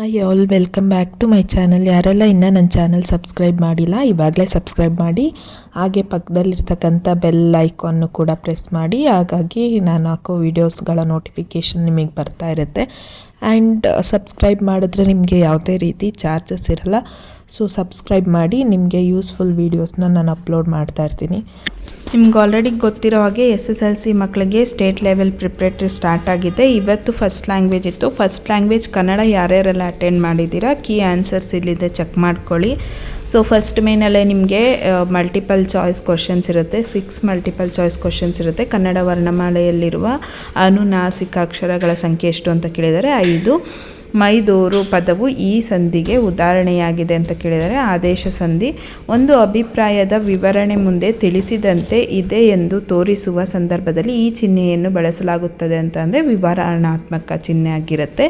Hi all welcome back to my channel ಯಾರೆಲ್ಲ ಇನ್ನೂ ನನ್ನ ಚಾನಲ್ ಸಬ್ಸ್ಕ್ರೈಬ್ ಮಾಡಿಲ್ಲ, ಇವಾಗಲೇ ಸಬ್ಸ್ಕ್ರೈಬ್ ಮಾಡಿ. ಹಾಗೆ ಪಕ್ಕದಲ್ಲಿರ್ತಕ್ಕಂಥ ಬೆಲ್ ಐಕಾನ್ನು ಕೂಡ ಪ್ರೆಸ್ ಮಾಡಿ. ಹಾಗಾಗಿ ನಾನು ಹಾಕೋ ವೀಡಿಯೋಸ್ಗಳ ನೋಟಿಫಿಕೇಷನ್ ನಿಮಗೆ ಬರ್ತಾ ಇರುತ್ತೆ. ಆ್ಯಂಡ್ ಸಬ್ಸ್ಕ್ರೈಬ್ ಮಾಡಿದ್ರೆ ನಿಮಗೆ ಯಾವುದೇ ರೀತಿ ಚಾರ್ಜಸ್ ಇರಲ್ಲ. ಸೊ ಸಬ್ಸ್ಕ್ರೈಬ್ ಮಾಡಿ ನಿಮಗೆ ಯೂಸ್ಫುಲ್ ವೀಡಿಯೋಸ್ನ ನಾನು ಅಪ್ಲೋಡ್ ಮಾಡ್ತಾ ಇರ್ತೀನಿ. ನಿಮ್ಗೆ ಆಲ್ರೆಡಿ ಗೊತ್ತಿರೋ ಹಾಗೆ ಎಸ್ ಎಸ್ ಎಲ್ ಸಿ ಮಕ್ಕಳಿಗೆ ಸ್ಟೇಟ್ ಲೆವೆಲ್ ಪ್ರಿಪ್ರೇಟ್ರಿ ಸ್ಟಾರ್ಟ್ ಆಗಿದೆ. ಇವತ್ತು ಫಸ್ಟ್ ಲ್ಯಾಂಗ್ವೇಜ್ ಇತ್ತು. ಫಸ್ಟ್ ಲ್ಯಾಂಗ್ವೇಜ್ ಕನ್ನಡ ಯಾರ್ಯಾರೆಲ್ಲ ಅಟೆಂಡ್ ಮಾಡಿದ್ದೀರಾ? ಕೀ ಆನ್ಸರ್ಸ್ ಇಲ್ಲಿದೆ ಚೆಕ್ ಮಾಡ್ಕೊಳ್ಳಿ. ಸೊ ಫಸ್ಟ್ ಮೇನಲ್ಲೇ ನಿಮಗೆ ಮಲ್ಟಿಪಲ್ ಚಾಯ್ಸ್ ಕ್ವಶನ್ಸ್ ಇರುತ್ತೆ. ಸಿಕ್ಸ್ ಮಲ್ಟಿಪಲ್ ಚಾಯ್ಸ್ ಕ್ವಶನ್ಸ್ ಇರುತ್ತೆ. ಕನ್ನಡ ವರ್ಣಮಾಲೆಯಲ್ಲಿರುವ ಅನುನಾಸಿಕ ಅಕ್ಷರಗಳ ಸಂಖ್ಯೆ ಎಷ್ಟು ಅಂತ ಕೇಳಿದರೆ ಐದು. ಮೈದೂರು ಪದವು ಈ ಸಂಧಿಗೆ ಉದಾಹರಣೆಯಾಗಿದೆ ಅಂತ ಕೇಳಿದರೆ, ಆದೇಶ ಸಂಧಿ, ಒಂದು ಅಭಿಪ್ರಾಯದ ವಿವರಣೆ ಮುಂದೆ ತಿಳಿಸಿದಂತೆ ಇದೆ ಎಂದು ತೋರಿಸುವ ಸಂದರ್ಭದಲ್ಲಿ ಈ ಚಿಹ್ನೆಯನ್ನು ಬಳಸಲಾಗುತ್ತದೆ ಅಂತ ಅಂದರೆ ವಿವರಣಾತ್ಮಕ ಚಿಹ್ನೆ ಆಗಿರುತ್ತೆ.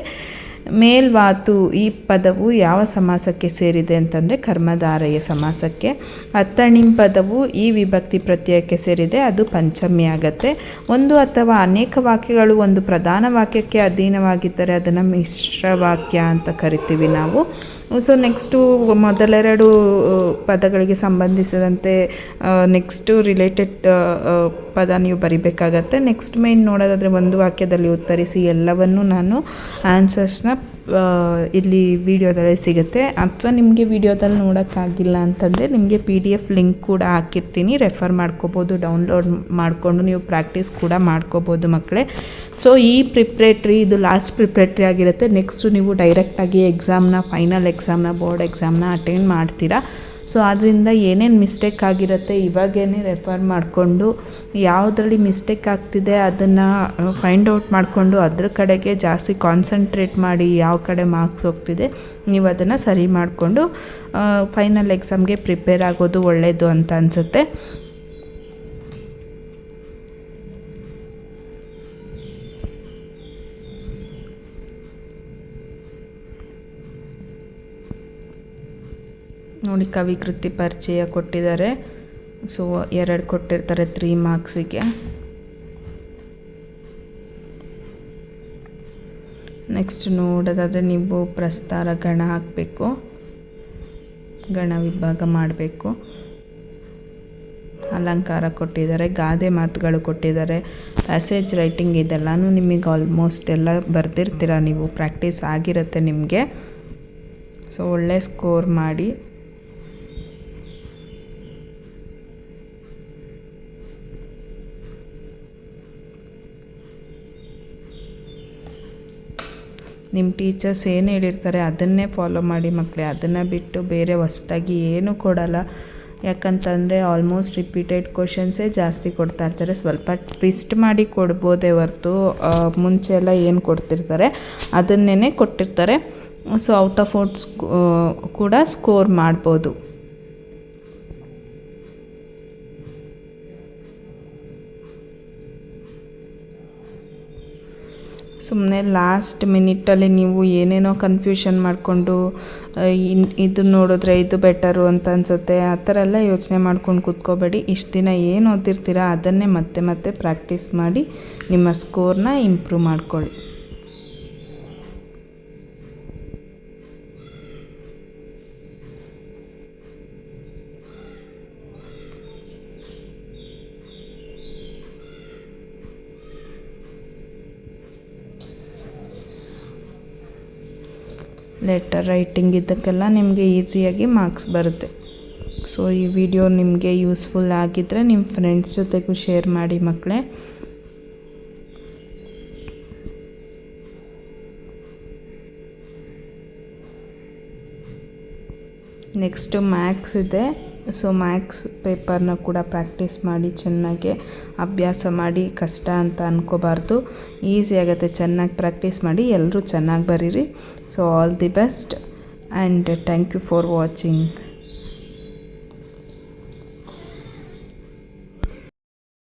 ಮೇಲ್ವಾತು ಈ ಪದವು ಯಾವ ಸಮಾಸಕ್ಕೆ ಸೇರಿದೆ ಅಂತಂದರೆ ಕರ್ಮಧಾರಯ ಸಮಾಸಕ್ಕೆ. ಅತ್ತಣಿಂ ಪದವು ಈ ವಿಭಕ್ತಿ ಪ್ರತ್ಯಯಕ್ಕೆ ಸೇರಿದೆ, ಅದು ಪಂಚಮಿ ಆಗತ್ತೆ. ಒಂದು ಅಥವಾ ಅನೇಕ ವಾಕ್ಯಗಳು ಒಂದು ಪ್ರಧಾನ ವಾಕ್ಯಕ್ಕೆ ಅಧೀನವಾಗಿದ್ದರೆ ಅದನ್ನು ಮಿಶ್ರ ವಾಕ್ಯ ಅಂತ ಕರಿತೀವಿ ನಾವು. ಸೊ ನೆಕ್ಸ್ಟು ಮೊದಲೆರಡು ಪದಗಳಿಗೆ ಸಂಬಂಧಿಸಿದಂತೆ ನೆಕ್ಸ್ಟು ರಿಲೇಟೆಡ್ ಪದ ನೀವು ಬರಿಬೇಕಾಗತ್ತೆ. ನೆಕ್ಸ್ಟ್ ಮೇನ್ ನೋಡೋದಾದರೆ ಒಂದು ವಾಕ್ಯದಲ್ಲಿ ಉತ್ತರಿಸಿ ಎಲ್ಲವನ್ನು ನಾನು ಆನ್ಸರ್ಸ್ನ ಇಲ್ಲಿ ವಿಡಿಯೋದಲ್ಲಿ ಸಿಗುತ್ತೆ. ಅಥವಾ ನಿಮಗೆ ವಿಡಿಯೋದಲ್ಲಿ ನೋಡೋಕ್ಕಾಗಿಲ್ಲ ಅಂತಂದರೆ ನಿಮಗೆ ಪಿ ಡಿ ಎಫ್ ಲಿಂಕ್ ಕೂಡ ಹಾಕಿರ್ತೀನಿ. ರೆಫರ್ ಮಾಡ್ಕೋಬೋದು ಡೌನ್ಲೋಡ್ ಮಾಡಿಕೊಂಡು ನೀವು ಪ್ರಾಕ್ಟೀಸ್ ಕೂಡ ಮಾಡ್ಕೋಬೋದು ಮಕ್ಕಳೇ. ಸೊ ಈ ಪ್ರಿಪ್ರೇಟ್ರಿ ಇದು ಲಾಸ್ಟ್ ಪ್ರಿಪ್ರೇಟ್ರಿ ಆಗಿರುತ್ತೆ. ನೆಕ್ಸ್ಟು ನೀವು ಡೈರೆಕ್ಟಾಗಿ ಎಕ್ಸಾಮ್ನ ಫೈನಲ್ ಎಕ್ಸಾಮ್ನ ಬೋರ್ಡ್ ಎಕ್ಸಾಮ್ನ ಅಟೆಂಡ್ ಮಾಡ್ತೀರಾ. ಸೊ ಅದರಿಂದ ಏನೇನು ಮಿಸ್ಟೇಕ್ ಆಗಿರುತ್ತೆ, ಇವಾಗೇನೆ ರೆಫರ್ ಮಾಡಿಕೊಂಡು, ಯಾವುದರಲ್ಲಿ ಮಿಸ್ಟೇಕ್ ಆಗ್ತಿದೆ ಅದನ್ನು ಫೈಂಡ್ ಔಟ್ ಮಾಡಿಕೊಂಡು ಅದ್ರ ಕಡೆಗೆ ಜಾಸ್ತಿ ಕಾನ್ಸಂಟ್ರೇಟ್ ಮಾಡಿ ಯಾವ ಕಡೆ ಮಾರ್ಕ್ಸ್ ಹೋಗ್ತಿದೆ, ನೀವು ಅದನ್ನು ಸರಿ ಮಾಡಿಕೊಂಡು ಫೈನಲ್ ಎಕ್ಸಾಮ್ಗೆ ಪ್ರಿಪೇರ್ ಆಗೋದು ಒಳ್ಳೆಯದು ಅಂತ ಅನಿಸುತ್ತೆ. ನೋಡಿ ಕವಿಕೃತಿ ಪರಿಚಯ ಕೊಟ್ಟಿದ್ದಾರೆ. ಸೊ ಎರಡು ಕೊಟ್ಟಿರ್ತಾರೆ ತ್ರೀ ಮಾರ್ಕ್ಸಿಗೆ ನೆಕ್ಸ್ಟ್ ನೋಡೋದಾದರೆ ನೀವು ಪ್ರಸ್ತಾರ ಗಣ ಹಾಕಬೇಕು. ಗಣ ವಿಭಾಗ ಮಾಡಬೇಕು. ಅಲಂಕಾರ ಕೊಟ್ಟಿದ್ದಾರೆ, ಗಾದೆ ಮಾತುಗಳು ಕೊಟ್ಟಿದ್ದಾರೆ. ಪ್ಯಾಸೇಜ್ ರೈಟಿಂಗ್ ಇದೆಲ್ಲನೂ ನಿಮಗೆ ಆಲ್ಮೋಸ್ಟ್ ಎಲ್ಲ ಬರೆದಿರ್ತೀರ ನೀವು? ಪ್ರಾಕ್ಟೀಸ್ ಆಗಿರುತ್ತೆ ನಿಮಗೆ. ಸೊ ಒಳ್ಳೆ ಸ್ಕೋರ್ ಮಾಡಿ. ನಿಮ್ಮ ಟೀಚರ್ಸ್ ಏನು ಹೇಳಿರ್ತಾರೆ ಅದನ್ನೇ ಫಾಲೋ ಮಾಡಿ ಮಕ್ಕಳೇ ಅದನ್ನು ಬಿಟ್ಟು ಬೇರೆ ಹೊಸ್ದಾಗಿ ಏನೂ ಕೊಡಲ್ಲ. ಯಾಕಂತಂದರೆ ಆಲ್ಮೋಸ್ಟ್ ರಿಪೀಟೆಡ್ ಕ್ವಶನ್ಸೇ ಜಾಸ್ತಿ ಕೊಡ್ತಾ ಇರ್ತಾರೆ. ಸ್ವಲ್ಪ ಟ್ವಿಸ್ಟ್ ಮಾಡಿ ಕೊಡ್ಬೋದೇ ಹೊರ್ತು ಮುಂಚೆ ಎಲ್ಲ ಏನು ಕೊಡ್ತಿರ್ತಾರೆ ಅದನ್ನೇ ಕೊಟ್ಟಿರ್ತಾರೆ. ಸೊ ಔಟ್ ಆಫ್ ಔಟ್ಸ್ ಕೂಡ ಸ್ಕೋರ್ ಮಾಡ್ಬೋದು. ಸುಮ್ಮನೆ ಲಾಸ್ಟ್ ಮಿನಿಟಲ್ಲಿ ನೀವು ಏನೇನೋ ಕನ್ಫ್ಯೂಷನ್ ಮಾಡಿಕೊಂಡು ಇನ್, ಇದು ನೋಡಿದ್ರೆ ಇದು ಬೆಟರು ಅಂತ ಅನಿಸುತ್ತೆ, ಆ ಥರ ಎಲ್ಲ ಯೋಚನೆ ಮಾಡ್ಕೊಂಡು ಕೂತ್ಕೋಬೇಡಿ. ಇಷ್ಟು ದಿನ ಏನು ಓದಿರ್ತೀರ ಅದನ್ನೇ ಮತ್ತೆ ಮತ್ತೆ ಪ್ರಾಕ್ಟೀಸ್ ಮಾಡಿ ನಿಮ್ಮ ಸ್ಕೋರ್ನ ಇಂಪ್ರೂವ್ ಮಾಡ್ಕೊಳ್ಳಿ. ಲೆಟರ್ ರೈಟಿಂಗ್ ಇದಕ್ಕೆಲ್ಲ ನಿಮಗೆ ಈಸಿಯಾಗಿ ಮಾರ್ಕ್ಸ್ ಬರುತ್ತೆ. ಸೊ ಈ ವಿಡಿಯೋ ನಿಮಗೆ ಯೂಸ್ಫುಲ್ ಆಗಿದ್ದರೆ ನಿಮ್ಮ ಫ್ರೆಂಡ್ಸ್ ಜೊತೆಗೂ ಶೇರ್ ಮಾಡಿ ಮಕ್ಕಳೇ ನೆಕ್ಸ್ಟು ಮ್ಯಾಕ್ಸ್ ಇದೆ. ಸೊ ಮ್ಯಾಕ್ಸ್ ಪೇಪರ್ನ ಕೂಡ ಪ್ರಾಕ್ಟೀಸ್ ಮಾಡಿ ಚೆನ್ನಾಗಿ ಅಭ್ಯಾಸ ಮಾಡಿ ಕಷ್ಟ ಅಂತ ಅನ್ಕೋಬಾರ್ದು. ಈಸಿ ಆಗುತ್ತೆ ಚೆನ್ನಾಗಿ ಪ್ರಾಕ್ಟೀಸ್ ಮಾಡಿ ಎಲ್ಲರೂ ಚೆನ್ನಾಗಿ ಬರೀರಿ. So all the best and thank you for watching